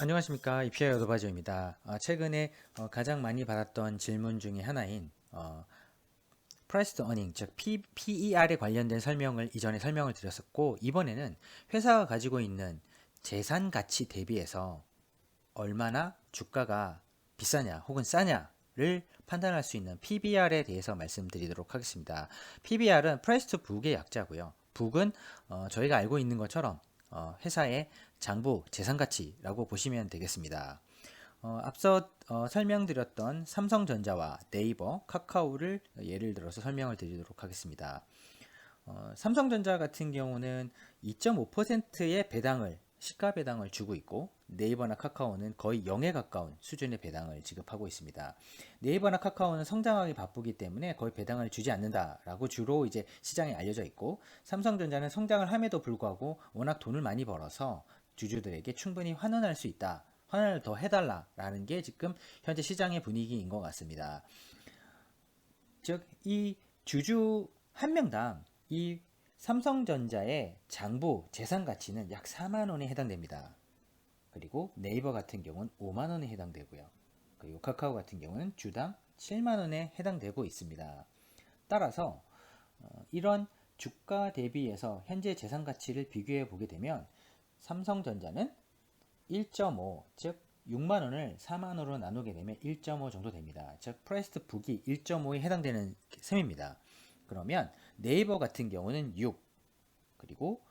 안녕하십니까 이피아 여도바지입니다. 어, 최근에 어, 가장 많이 받았던 질문 중에 하나인 어, price to earning 즉 P, PER에 관련된 설명을 이전에 설명을 드렸었고 이번에는 회사가 가지고 있는 재산 가치 대비해서 얼마나 주가가 비싸냐 혹은 싸냐를 판단할 수 있는 PBR에 대해서 말씀드리도록 하겠습니다. PBR은 price to book의 약자고요. book은 어, 저희가 알고 있는 것처럼 어, 회사의 장부 재산 가치라고 보시면 되겠습니다. 어, 앞서 어, 설명드렸던 삼성전자와 네이버, 카카오를 예를 들어서 설명을 드리도록 하겠습니다. 어, 삼성전자 같은 경우는 2.5%의 배당을 시가 배당을 주고 있고 네이버나 카카오는 거의 0에 가까운 수준의 배당을 지급하고 있습니다. 네이버나 카카오는 성장하기 바쁘기 때문에 거의 배당을 주지 않는다라고 주로 이제 시장에 알려져 있고 삼성전자는 성장을 함에도 불구하고 워낙 돈을 많이 벌어서 주주들에게 충분히 환원할 수 있다. 환원을 더 해달라라는 게 지금 현재 시장의 분위기인 것 같습니다. 즉, 이 주주 한 명당 이 삼성전자의 장부 재산 가치는 약 4만 원에 해당됩니다. 그리고 네이버 같은 경우는 5만 원에 해당되고요. 그리고 카카오 같은 경우는 주당 7만 원에 해당되고 있습니다. 따라서 어, 이런 주가 대비해서 현재 재산 가치를 비교해 보게 되면 삼성전자는 1.5, 즉 6만 원을 4만 원으로 나누게 되면 1.5 정도 됩니다. 즉 프라이스트 북이 1.5에 해당되는 셈입니다. 그러면 네이버 같은 경우는 6, 그리고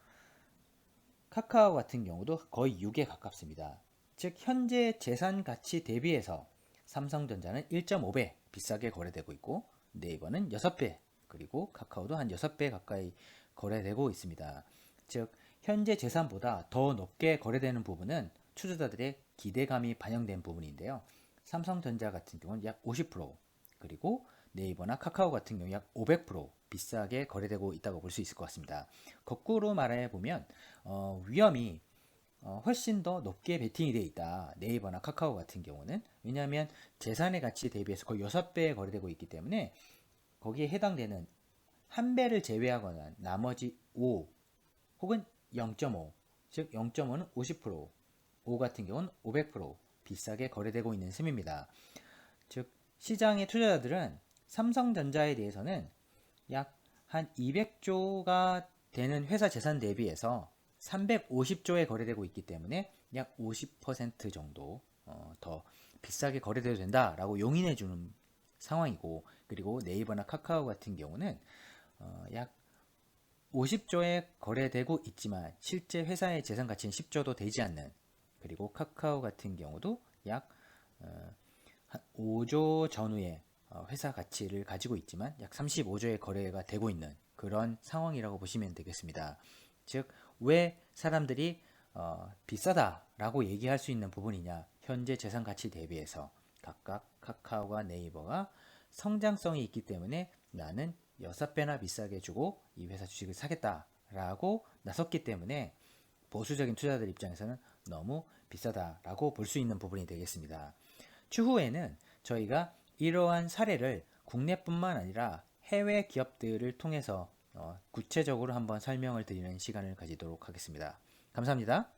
카카오 같은 경우도 거의 6에 가깝습니다. 즉 현재 재산 가치 대비해서 삼성전자는 1.5배 비싸게 거래되고 있고 네이버는 6배 그리고 카카오도 한 6배 가까이 거래되고 있습니다. 즉 현재 재산보다 더 높게 거래되는 부분은 투자자들의 기대감이 반영된 부분인데요. 삼성전자 같은 경우는 약 50% 그리고 네이버나 카카오 같은 경우 약 500% 비싸게 거래되고 있다고 볼 수 있을 것 같습니다. 거꾸로 말해 보면 어, 위험이 어, 훨씬 더 높게 베팅이 되어 있다. 네이버나 카카오 같은 경우는 왜냐하면 재산의 가치 대비해서 거의 6배 거래되고 있기 때문에 거기에 해당되는 한 배를 제외하거나 나머지 5 혹은 0.5, 즉 0.5는 50%, 5 같은 경우는 500% 비싸게 거래되고 있는 셈입니다. 즉 시장의 투자자들은 삼성전자에 대해서는 약 한 200조가 되는 회사 재산 대비해서 350조에 거래되고 있기 때문에 약 50% 정도 어, 더 비싸게 거래돼도 된다라고 용인해 주는 상황이고 그리고 네이버나 카카오 같은 경우는 어, 약 50조에 거래되고 있지만 실제 회사의 재산 가치는 10조도 되지 않는 그리고 카카오 같은 경우도 약 어, 5조 전후의 어, 회사 가치를 가지고 있지만 약 35조의 거래가 되고 있는 그런 상황이라고 보시면 되겠습니다. 즉, 왜 사람들이 어, 비싸다라고 얘기할 수 있는 부분이냐? 현재 재산 가치 대비해서 각각 카카오와 네이버가 성장성이 있기 때문에 나는 6배나 비싸게 주고 이 회사 주식을 사겠다라고 나섰기 때문에 보수적인 투자자들 입장에서는 너무 비싸다라고 볼 수 있는 부분이 되겠습니다. 추후에는 저희가 이러한 사례를 국내뿐만 아니라 해외 기업들을 통해서 어, 구체적으로 한번 설명을 드리는 시간을 가지도록 하겠습니다. 감사합니다.